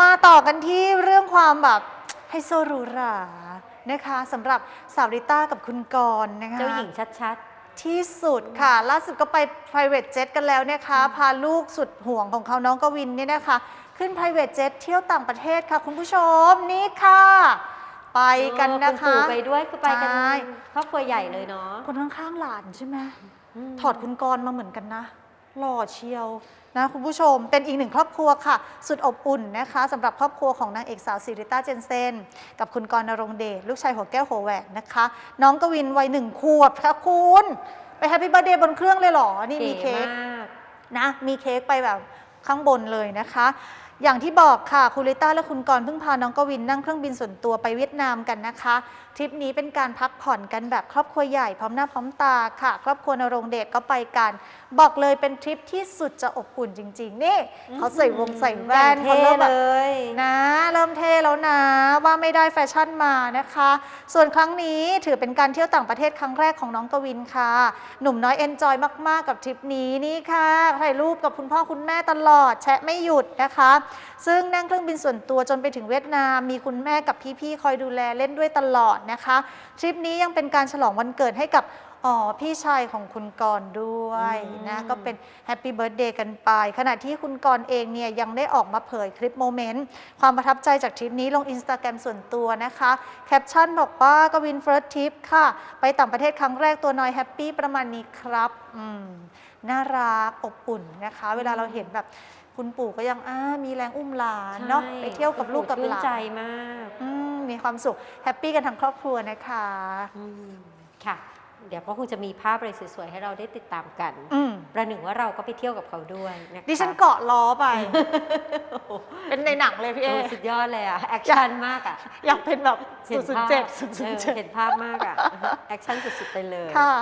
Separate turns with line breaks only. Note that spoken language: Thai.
มาต่อกันที่เรื่องความแบบไฮโซหรูหรานะคะสำหรับสาวริต้ากับคุณกรณ์นะคะ
เจ้าหญิงชัด
ที่สุดค่ะ ล่าสุดก็ไป private jet กันแล้วนะคะ พาลูกสุดห่วงของเขาน้องกวินเนี่ยนะคะ ขึ้น private jet เที่ยวต่างประเทศค่ะ คุณผู้ชมนี่ค่ะ ไป
ๆ
กันนะ
ณ
คะ
ปู่ไปด้วยคือไปกัน
ใช่
ครอบครัวใหญ่เลยเนาะ
คนข้างๆหลานใช่ไหม
ม
ถอดคุณกรณ์มาเหมือนกันนะ หล่อเชียวนะคุณผู้ชมเป็นอีกหนึ่งครอบครัวค่ะ สุดอบอุ่นนะคะสำหรับครอบครัวของนางเอกสาวซิริต้าเจนเซนกับคุณกรณ์นรงค์เดชลูกชายหัวแก้วหัวแหวนนะคะ น้องกวินวัยหนึ่งขวบค่ะคุณไปแฮปปี้เบ t ร์ a เดย์บนเครื่องเลยเหรอ นี่มีเค้ก
มาก
นะมีเค้กไปแบบข้างบนเลยนะคะ อย่างที่บอกค่ะคุณลิต้าและคุณกรณ์เพิ่งพาน้องกวินนั่งเครื่องบินส่วนตัวไปเวียดนามกันนะคะทริปนี้เป็นการพักผ่อนกันแบบครอบครัวใหญ่พร้อมหน้าพร้อมตาค่ะ ครอบครัวนรงค์เดชก็ไปกัน บอกเลยเป็นทริปที่สุดจะอบอุ่นจริง ๆ นี่เขาใส่วงใส่แว่น
อย่ง
เขา
เท่
เริ่มแบบ
เลย
นะเริ่มเท่แล้วนะว่าไม่ได้แฟชั่นมานะคะ ส่วนครั้งนี้ถือเป็นการเที่ยวต่างประเทศครั้งแรกของน้องกวินค่ะ หนุ่มน้อยเอนจอยมากๆกับทริปนี้นี่ค่ะถ่ายรูปกับคุณพ่อคุณแม่ตลอดแชะไม่หยุดนะคะซึ่งนั่งเครื่องบินส่วนตัวจนไปถึงเวียดนาม มีคุณแม่กับพี่ๆคอยดูแลเล่นด้วยตลอดนะคะ ทริปนี้ยังเป็นการฉลองวันเกิดให้กับ อ๋อ พี่ชายของคุณกรณ์ด้วยนะ
อืม
ก็เป็นแฮปปี้เบิร์ดเดย์กันไป ขณะที่คุณกรณ์เองเนี่ยยังได้ออกมาเผยคลิปโมเมนต์ ความประทับใจจากทริปนี้ลงอินสตาแกรมส่วนตัวนะคะ แคปชั่นบอกว่ากวินเฟิร์สทริปค่ะ ไปต่างประเทศครั้งแรกตัวน้อยแฮปปี้ประมาณนี้ครับอืมน่ารักอบอุ่นนะคะ เวลาเราเห็นแบบคุณปู่ก็ยังอ่ามีแรงอุ้มหลานเนาะ
ใช่
ไปเที่ยวกับลูกกับ
ชื่
ห
น
ลาน
ใจมาก
อืมมีความสุขแฮปปี้กันทั้งครอบครัวนะคะ
อืมค่ะ เดี๋ยวก็คงจะมีภาพอะไรสวยๆให้เราได้ติดตามกัน
อืม
ประหนึ่งว่าเราก็ไปเที่ยวกับเขาด้วยนะคะ
ดิฉันเกาะล้อไป
โอ้โห
เป็นในหนังเลยพี่เอ
โอ้สุดยอดเลยอะแอคชั่นมากอะ
อยากเป็นแบบ
เห็น
007
ภาพเออ
007
เห็นภาพมากอะแอคชั่นสุดๆไปเลย
ค่ะ